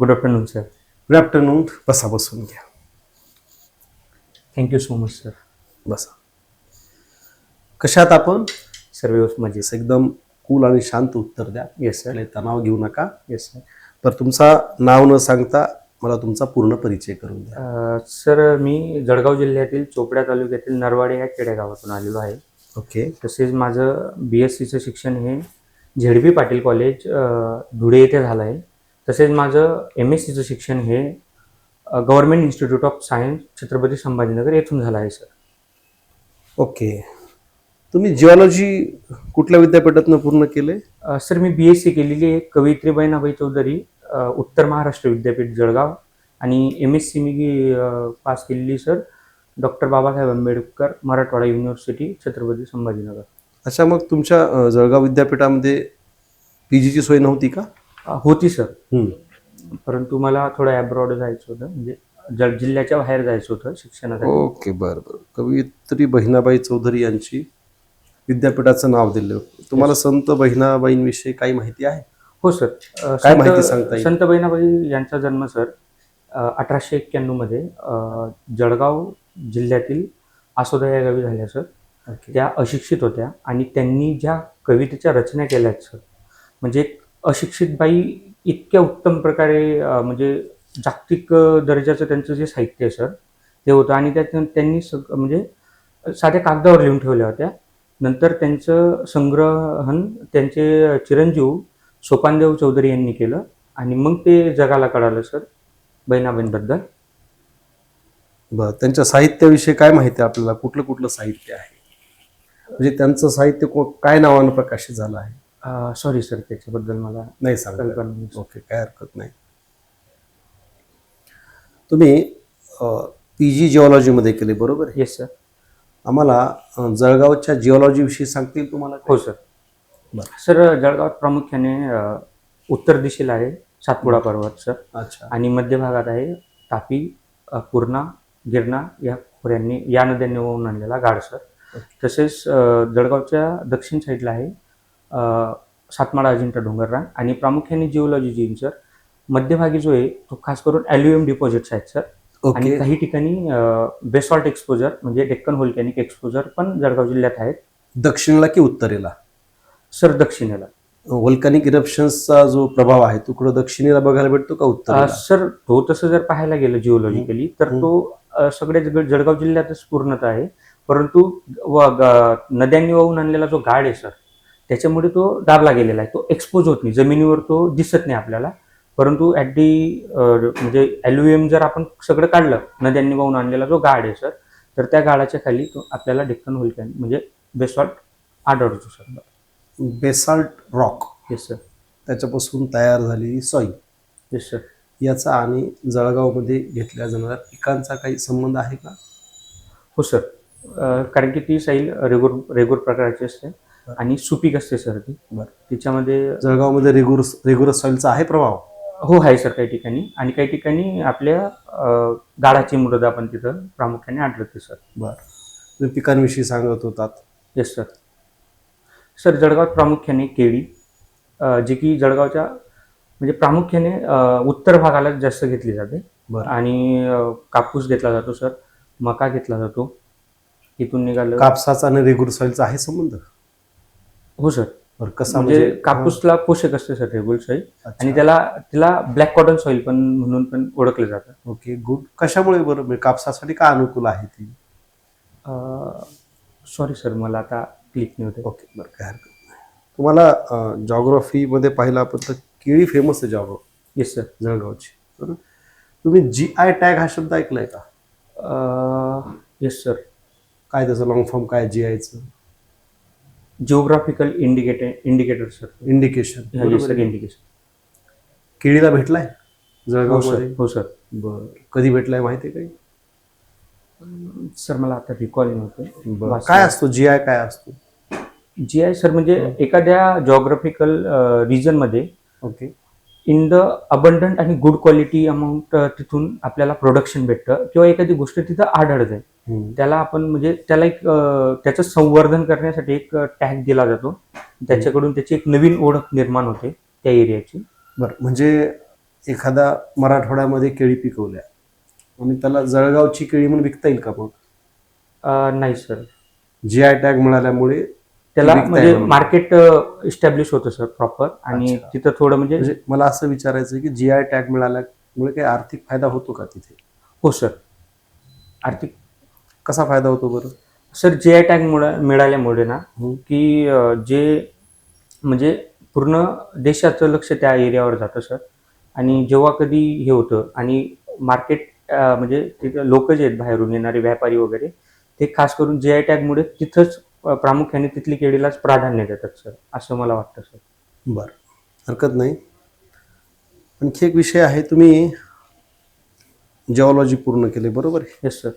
Good afternoon sir good afternoon बसा बसून घ्या थँक्यू सो मच सर बसा कशात आपण? सर व्यवस्थित मजेत असं एकदम कूल आणि शांत उत्तर द्या. येस सर तणाव घेऊ नका. येस सर तर तुमचा नाव न सांगता मला तुमचा पूर्ण परिचय करून द्या. सर मी जळगाव जिल्ह्यातील चोपड्या तालुक्यातील नरवाडे या खेडेगावातून आलेलो आहे. ओके तसेच माझं बी एस सीचं शिक्षण हे झेडबी पाटील कॉलेज धुळे येथे झालं आहे. तसेच माझं एम एस सीचं शिक्षण हे government institute of science Chhatrapati Sambhajinagar येथून झालं आहे सर. ओके. तुम्ही जिओलॉजी कुठल्या विद्यापीठातनं पूर्ण केले सर मी बी एस सी केलेली आहे. कवयित्री बहिणाबाई चौधरी उत्तर महाराष्ट्र विद्यापीठ जळगाव. आणि एम एस सी मी पास केलेली sir doctor Babasaheb Ambedkar Marathwada university Chhatrapati Sambhajinagar. अच्छा मग तुमच्या जळगाव विद्यापीठामध्ये पी जीची सोय नव्हती का? होती सर. परंतु मला थोडं ॲब्रॉड जायचं होतं म्हणजे जळ जिल्ह्याच्या बाहेर जायचं होतं शिक्षणासाठी. ओके बरं बरं. कवयित्री बहिणाबाई चौधरी यांची विद्यापीठाचं नाव दिलं. तुम्हाला संत बहिणाबाईंविषयी काही माहिती आहे? हो सर. काय माहिती सांगता? संत बहिणाबाई यांचा जन्म सर अठराशे एक्क्याण्णवमध्ये जळगाव जिल्ह्यातील आसोदा या गावी झाल्या सर. त्या अशिक्षित होत्या आणि त्यांनी ज्या कवितेच्या रचना केल्यात सर म्हणजे एक अशिक्षित बाई इतक्या उत्तम प्रकारे म्हणजे जागतिक दर्जाचं त्यांचं जे साहित्य आहे सर ते होतं. आणि त्यात त्यांनी सग म्हणजे साध्या कागदावर लिहून ठेवल्या होत्या. नंतर त्यांचं संग्रहण त्यांचे चिरंजीव सोपानदेव चौधरी यांनी केलं. आणि मग ते जगाला कळालं सर बहिणाबाईंबद्दल बरं त्यांच्या साहित्याविषयी काय माहिती आहे आपल्याला? कुठलं कुठलं साहित्य आहे? म्हणजे त्यांचं साहित्य को- काय नावानं प्रकाशित झालं आहे? सॉरी सर त्याच्याबद्दल मला नाही सांगता कल्पना नाही. ओके काय हरकत नाही. तुम्ही पी जी जिओलॉजीमध्ये केले बरोबर? आहे येस सर आम्हाला अं, जळगावच्या जिओलॉजी विषयी सांगतील तुम्हाला हो? सर बरं. सर जळगावात प्रामुख्याने अ, उत्तर दिशेला आहे सातपुडा पर्वत सर अच्छा. आणि मध्य भागात आहे तापी अ, पूर्णा गिरणा या खोऱ्यांनी या नद्यांनी वाहून आणलेला गाड सर तसेच अ, जळगावच्या दक्षिण साईडला आहे सातमाळा अजिंठा डोंगररांग आणि प्रामुख्याने जिओलॉजी जीन सर मध्यभागी जो आहे तो खास करून ॲल्युएम डिपॉझिट्स आहेत सर आणि काही ठिकाणी बेसॉल्ट एक्सपोजर म्हणजे डेक्कन व्होल्कॅनिक एक्सपोजर पण जळगाव जिल्ह्यात आहेत. दक्षिणेला की उत्तरेला? सर दक्षिणेला. व्होल्कॅनिक इरप्शन्सचा जो प्रभाव आहे तो कुठं दक्षिणेला बघायला भेटतो का अ, उत्तरेला? सर तो तसं जर पाहायला गेलं जिओलॉजिकली तर. तो सगळ्या जळगाव जिल्ह्यातच पूर्णतः आहे. परंतु नद्यांनी वाहून आणलेला जो गाड आहे सर त्याच्यामुळे तो दाबला गेलेला आहे. तो एक्सपोज होत नाही. जमिनीवर तो दिसत नाही आपल्याला. परंतु ॲट दी म्हणजे ॲल्युएम जर आपण सगळं काढलं नद्यांनी वाहून आणलेला जो गाड आहे सर तर त्या गाडाच्या खाली तो आपल्याला डेक्कन व्होल्कॅन म्हणजे बेसॉल्ट आढळतो sir basalt rock yes sir त्याच्यापासून तयार झालेली सॉईल येस सर याचा आणि जळगावमध्ये घेतल्या जाणाऱ्या पिकांचा काही संबंध आहे का? हो सर कारण की ती साईल रेगुर रेगुर प्रकारची असते. आणि सुपीक असते सर ती. बरं. तिच्यामध्ये जळगावमध्ये रेगुरस रेगुरस सॉईलचा आहे प्रभाव? हो आहे सर काही ठिकाणी. आणि काही ठिकाणी आपल्या अ, गाडाची मृदा पण तिथं प्रामुख्याने आढळते सर. बरं. पिकांविषयी सांगत होतात. येस सर सर जळगावात प्रामुख्याने केळी जी की जळगावच्या म्हणजे प्रामुख्याने उत्तर भागाला जास्त घेतली जाते. बरं. आणि कापूस घेतला जातो सर. मका घेतला जातो. इथून निघालं. कापसाचा आणि रेगुर सॉईलचा आहे संबंध? हो सर बरं कसा म्हणजे कापूसला पोषक असते सर रेगुल सॉईल अच्छा. आणि त्याला तिला ब्लॅक कॉटन सॉईल पण म्हणून पण ओळखलं जातं. Okay good. कशामुळे बरं? म्हणजे कापसासाठी का अनुकूल आहे ती? सॉरी सर मला आता क्लिक नाही होते ओके बरं काय हरकत नाही. तुम्हाला जॉग्रफीमध्ये पाहिलं आपण तर केळी फेमस आहे जॉग्रफी येस सर जळगावची. बरं. तुम्ही जी आय टॅग हा शब्द ऐकलाय का? येस सर काय त्याचं लॉंग फॉर्म काय G आयचं geographical indicator indicator sir indication sir indication केळीला भेटलाय? हो जळगावमध्ये सर हो सर बर. कधी भेटलाय माहिती आहे काही? सर मला आता रिकॉल नव्हतं बरं. काय असतो? जी आय काय असतो? जी आय सर म्हणजे एखाद्या जॉग्राफिकल रिजनमध्ये ओके. इन द अबंडंट आणि गुड क्वालिटी अमाऊंट तिथून आपल्याला प्रोडक्शन भेटतं किंवा एखादी गोष्ट तिथं आढळते. त्याला आपण म्हणजे त्याला एक त्याचं संवर्धन करण्यासाठी एक टॅग दिला जातो. त्याच्याकडून त्याची एक नवीन ओळख निर्माण होते त्या एरियाची. बरं म्हणजे एखादा मराठवाड्यामध्ये केळी पिकवल्या आणि त्याला जळगावची केळी म्हणून विकता येईल का मग? नाही सर. जी आय टॅग मिळाल्यामुळे त्याला म्हणजे. मार्केट इस्टॅब्लिश होतं सर प्रॉपर आणि. तिथं थोडं म्हणजे म्हणजे मला असं विचारायचं की जी आय टॅग मिळाल्यामुळे काही आर्थिक फायदा होतो का तिथे? हो सर. आर्थिक कसा फायदा होतो बरं? सर जे आय टॅग मिळाल्यामुळे ना. की जे म्हणजे पूर्ण देशाचं लक्ष त्या एरियावर जातं सर. आणि जेव्हा कधी हे होतं आणि मार्केट म्हणजे तिथं लोक जे आहेत बाहेरून येणारे व्यापारी वगैरे ते खास करून जे आय टॅगमुळे तिथंच प्रामुख्याने तिथली केळीलाच प्राधान्य देतात सर असं मला वाटतं सर. बरं. हरकत नाही. आणखी एक विषय आहे तुम्ही जिओलॉजी पूर्ण केले बरोबर येस सर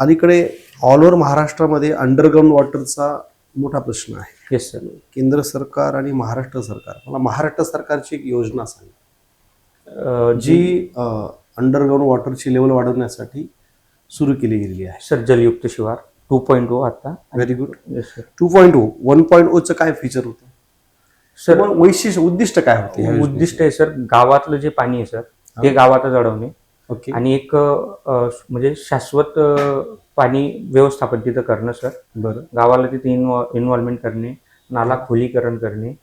अलीकडे ऑल ओव्हर महाराष्ट्रामध्ये अंडरग्राऊंड वॉटरचा मोठा प्रश्न आहे. येस सर केंद्र सरकार आणि महाराष्ट्र सरकार. मला महाराष्ट्र सरकारची एक योजना सांगा. जी अंडरग्राऊंड वॉटरची लेवल वाढवण्यासाठी सुरू केली गेलेली आहे. सर जलयुक्त शिवार टू पॉईंट ओ आता. Very good two point O one point ओचं काय फीचर होतं? सर वैशिष्ट्य उद्दिष्ट काय होते? उद्दिष्ट आहे सर गावातलं जे पाणी आहे सर ते गावातच अडवणे. ओके. आणि एक अ, म्हणजे शाश्वत अ, पाणी व्यवस्थापन तिथं करणं सर. बरं. गावाला तिथे इन्व्हॉ इन्व्हॉल्वमेंट करणे नाला खोलीकरण करणे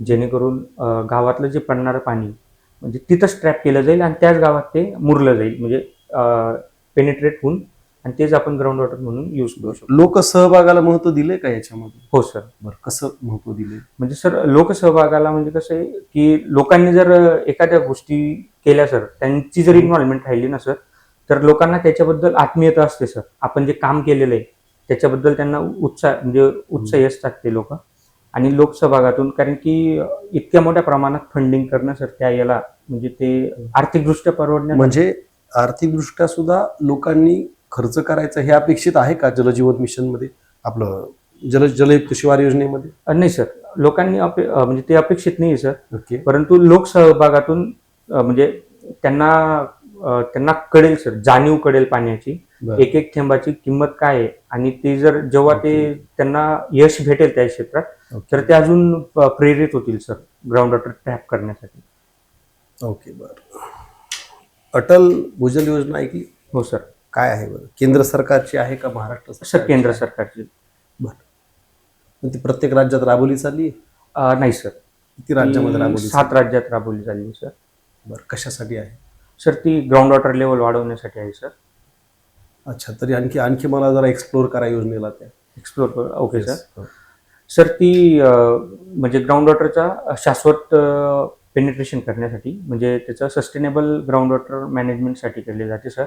जेणेकरून अ, गावातलं जे पडणारं पाणी म्हणजे तिथंच ट्रॅप केलं जाईल आणि त्याच गावात ते मुरलं जाईल. म्हणजे पेनिट्रेट होऊन आणि तेच आपण ग्राउंड वॉटर म्हणून यूज करू शकतो. लोकसहभागाला महत्त्व दिले का याच्यामध्ये? हो सर बरं कसं महत्त्व दिले म्हणजे सर लोकसहभागाला म्हणजे कसं आहे की लोकांनी जर एखाद्या गोष्टी केल्या सर त्यांची जर इन्व्हॉल्वमेंट राहिली ना सर तर लोकांना त्याच्याबद्दल आत्मीयता असते सर आपण जे काम केलेलं आहे त्याच्याबद्दल त्यांना उत्साह म्हणजे उत्साही असतात ते लोक. आणि लोकसहभागातून कारण की इतक्या मोठ्या प्रमाणात फंडिंग करणं सर त्या याला म्हणजे ते आर्थिकदृष्ट्या परवडण्या म्हणजे आर्थिकदृष्ट्या सुद्धा लोकांनी खर्च करायचा हे अपेक्षित आहे का जलजीवन मिशनमध्ये आपलं जल जलयुक्त शिवार योजनेमध्ये नाही सर. लोकांनी अपे म्हणजे ते अपेक्षित नाही सर. ओके. परंतु लोकसहभागातून अ, म्हणजे त्यांना अ, त्यांना कळेल सर. जाणीव कळेल पाण्याची. एक एक थेंबाची किंमत काय आहे? आणि ते जर जेव्हा ते ओके. त्यांना यश भेटेल त्या क्षेत्रात तर ते अजून प- प्रेरित होतील सर ग्राउंड वॉटर ट्रॅप करण्यासाठी. ओके बर. अटल भूजल योजना ऐकली? हो सर. काय आहे बरं? केंद्र सरकारची आहे का महाराष्ट्र सर सरकारची? केंद्र? सरकारची. बरं. मग ती प्रत्येक राज्यात राबवली चालली अ, नाही सर. किती राज्यामध्ये ती राबवली सात? राज्यात राबवली चालली सर. बरं कशासाठी आहे? सर ती ग्राउंड वॉटर लेवल वाढवण्यासाठी आहे सर. अच्छा तरी आणखी आणखी मला जरा एक्सप्लोर करा योजनेला त्या. Explore okay sir. हो. सर ती अ, म्हणजे ग्राउंड वॉटरचा शाश्वत पेनिट्रेशन करण्यासाठी म्हणजे त्याचं सस्टेनेबल ग्राउंड वॉटर मॅनेजमेंटसाठी केले जाते सर.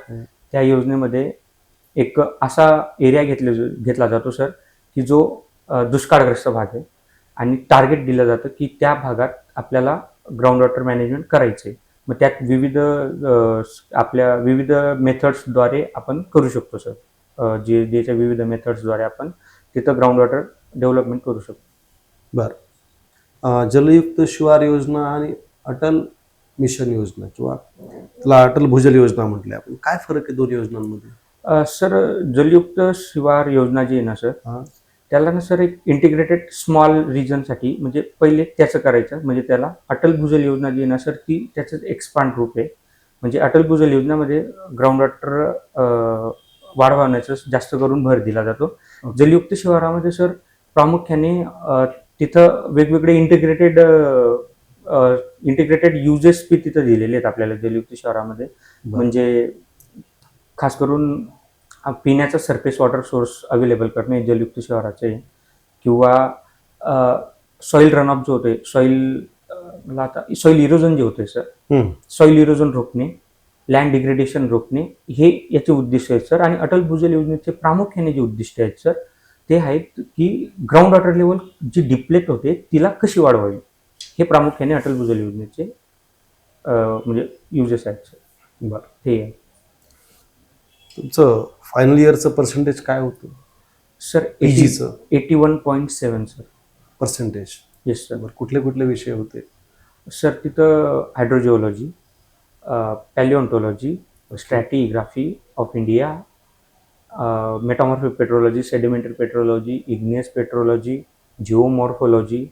त्या योजनेमध्ये एक असा एरिया घेतले घेतला जातो सर की जो दुष्काळग्रस्त भाग आहे आणि टार्गेट दिलं जातं की त्या भागात आपल्याला ग्राउंड वॉटर मॅनेजमेंट करायचं आहे. मग त्यात विविध आपल्या विविध मेथड्सद्वारे आपण करू शकतो सर जे जेच्या विविध मेथड्सद्वारे आपण तिथं ग्राउंड वॉटर डेव्हलपमेंट करू शकतो. बर. जलयुक्त शिवार योजना आणि अटल मिशन योजना किंवा त्याला अटल भूजल योजना म्हटले आपण काय फरक आहे दोन योजनांमध्ये सर जलयुक्त शिवार योजना जी आहे ना सर. त्याला ना सर एक इंटिग्रेटेड स्मॉल रिजनसाठी म्हणजे पहिले त्याचं करायचं म्हणजे त्याला अटल भूजल योजना जी आहे ना सर ती त्याचं एक्सपांड रूप आहे म्हणजे अटल भूजल योजनामध्ये ग्राउंड वॉटर वाढवण्याचं जास्त करून भर दिला जातो. जलयुक्त शिवारामध्ये सर प्रामुख्याने तिथं वेगवेगळे इंटिग्रेटेड इंटिग्रेटेड युजेस बी तिथं दिलेले आहेत आपल्याला जलयुक्त शहरामध्ये. म्हणजे खास करून पिण्याचा सरफेस वॉटर सोर्स अवेलेबल करणे जलयुक्त शहराचे किंवा सॉईल रनऑफ जो होते सॉईल आता सॉईल इरोजन जे होते सर. सॉईल इरोजन रोखणे लँड डिग्रेडेशन रोखणे हे याचे उद्दिष्ट आहेत सर आणि अटल भूजल योजनेचे प्रामुख्याने जे उद्दिष्ट आहेत सर ते आहेत की ग्राउंड वॉटर लेवल जी डिप्लेट होते तिला कशी वाढवावी? हे प्रामुख्याने अटल भूजल योजनेचे म्हणजे युजेस आहेत बरं ते आहे तुमचं फायनल इयरचं पर्सेंटेज काय होतं? सर PG चं. Eighty one point seven sir. Percentage yes sir बरं कुठले कुठले विषय होते? सर तिथं hydrogeology palaeontology stratigraphy of India metamorphic petrology sedimentary petrology igneous petrology geomorphology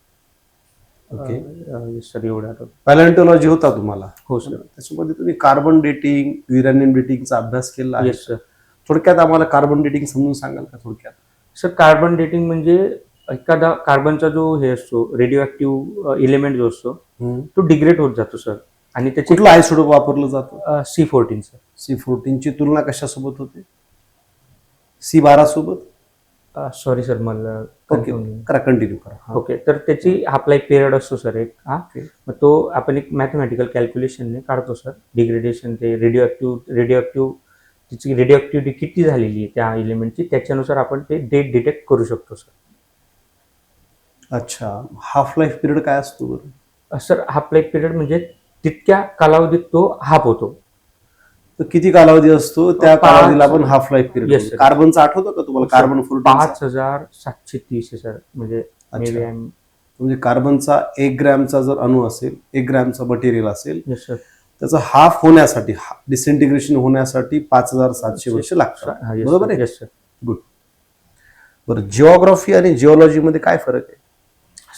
okay sir एवढं आठवतं. पॅलेंटॉलॉजी होता तुम्हाला? हो सर. त्याच्यामध्ये तुम्ही कार्बन डेटिंग युरॅनियम डेटिंगचा अभ्यास केला आहे. येस सर थोडक्यात आम्हाला कार्बन डेटिंग समजून सांगाल का थोडक्यात? सर कार्बन डेटिंग म्हणजे एखादा कार्बनचा जो हे असतो रेडिओ ऍक्टिव्ह इलेमेंट जो असतो तो डिग्रेड होत जातो सर. आणि त्याचे आयसोटोप वापरलं जातं? C fourteen sir. सी फोर्टीनची तुलना कशासोबत होते? सी बारा सोबत? सॉरी सर मला ओके. करा कंटिन्यू करा. ओके तर त्याची हाफ लाईफ पिरियड असतो सर एक हा. मग तो आपण एक मॅथमॅटिकल कॅल्क्युलेशनने काढतो सर डिग्रेडेशन ते रेडिओ ऍक्टिव्ह रेडिओ ऍक्टिव्ह तिची रेडिओ ऍक्टिव्हिटी किती झालेली आहे त्या एलिमेंटची त्याच्यानुसार आपण ते डेट डिटेक्ट करू शकतो सर अच्छा हाफ लाईफ पिरियड काय असतो बरं? सर हाफ लाईफ पिरियड म्हणजे तितक्या कालावधीत तो हाफ होतो. तर किती कालावधी असतो? त्या कालावधीला आपण हाफ लाईफ पिरियड. कार्बनचा आठवतं का तुम्हाला? कार्बन फोर्टीन पाच हजार सातशे तीस आहे सर म्हणजे म्हणजे कार्बनचा एक ग्रॅमचा जर अणू असेल एक ग्रॅमचा मटेरियल असेल. त्याचं हाफ होण्यासाठी डिसइंटिग्रेशन होण्यासाठी पाच हजार सातशे वर्ष लागतात. बरोबर. आहे. गुड बरं जिओग्राफी आणि जिओलॉजी मध्ये काय फरक आहे?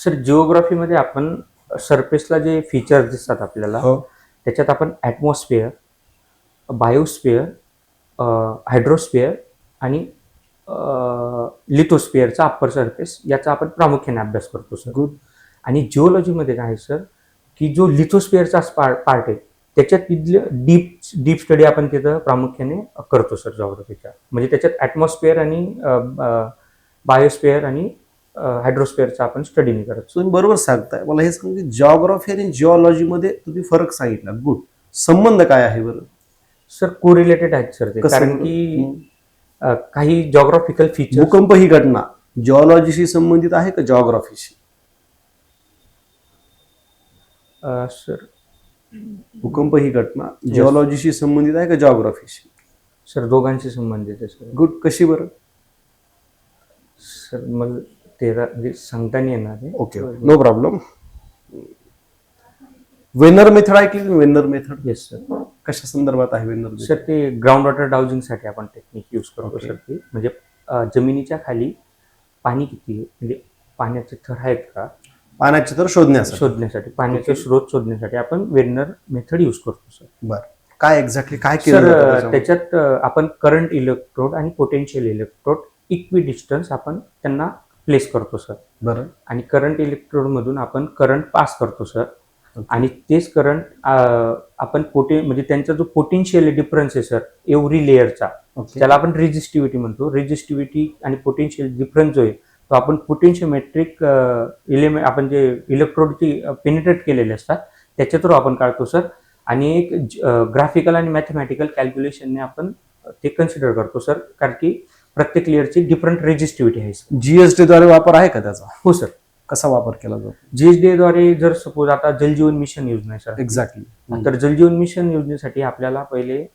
सर जिओग्राफीमध्ये आपण सरफेसला जे फीचर्स दिसतात आपल्याला हो. त्याच्यात आपण ॲटमॉस्फिअर बायोस्फिअर हायड्रोस्फिअर आणि लिथोस्फिअरचा अप्पर सरफेस याचा आपण प्रामुख्याने अभ्यास करतो सर गुड आणि जिओलॉजीमध्ये काय आहे सर की जो लिथोस्फिअरचा पार्ट आहे त्याच्यात तिथलं डीप डीप स्टडी आपण तिथं प्रामुख्याने करतो सर जॉग्रफीच्या म्हणजे त्याच्यात ॲटमॉस्फिअर आणि बायोस्फिअर आणि हायड्रोस्फिअरचा आपण स्टडी नाही करत तुम्ही बरोबर सांगताय. मला हे सांगा की आणि जिओलॉजी मध्ये तुम्ही फरक सांगितला. गुड संबंध काय आहे बरं? सर कोरिलेटेड आहेत सर ते. कसं? कारण की. अ, काही जॉग्राफिकल फीचर्स भूकंप ही घटना जिओलॉजीशी संबंधित आहे का जिओग्राफीशी सर भूकंप ही घटना जिओलॉजीशी संबंधित आहे का जिओग्राफीशी सर दोघांशी संबंधित आहे सर. गुड कशी बरं? सर मला ते रा- म्हणजे सांगता नाही येणार आहे okay no problem Wenner method ऐकली वेनर मेथड येस सर कशा संदर्भात आहे वेनर सर ते ग्राउंड वॉटर डाउजिंगसाठी आपण टेक्निक यूज करतो Okay. सर ते म्हणजे अ, जमिनीच्या खाली पाणी किती आहे? म्हणजे पाण्याचे थर आहेत का? पाण्याचे तर शोधण्यासाठी. शोधण्यासाठी पाण्याचे Okay. स्रोत शोधण्यासाठी आपण वेनर मेथड यूज करतो सर बरं. काय एक्झॅक्टली काय केलं सर जातं अ, त्याच्यामध्ये? त्याच्यात अ, आपण करंट इलेक्ट्रोड आणि पोटेन्शियल इलेक्ट्रोड इक्वी डिस्टन्स आपण त्यांना प्लेस करतो सर बरं. आणि करंट इलेक्ट्रोडमधून आपण करंट पास करतो सर. आणि तेच करंट आपण पोटे म्हणजे त्यांचा जो पोटेन्शियल डिफरन्स आहे सर एव्हरी लेअरचा त्याला आपण रेजिस्टिव्हिटी म्हणतो. रेजिस्टिव्हिटी आणि पोटेन्शियल डिफरन्स जो आहे तो आपण पोटेन्शियोमेट्रिक इलेमेंट आपण जे इलेक्ट्रोडची पेनिट्रेट केलेले असतात त्याच्या थ्रू आपण काढतो सर आणि एक ग्राफिकल आणि मॅथमॅटिकल कॅल्क्युलेशनने आपण ते कन्सिडर करतो सर कारण की प्रत्येक लेअरची डिफरंट रेजिस्टिव्हिटी आहे सर जीएसटी द्वारे वापर आहे का त्याचा? हो सर कसा वापर केला जातो? जीएसडी द्वारे जर सपोज आता जलजीवन मिशन योजना आहे सर. एक्झॅक्टली तर जलजीवन मिशन योजनेसाठी आपल्याला पहिले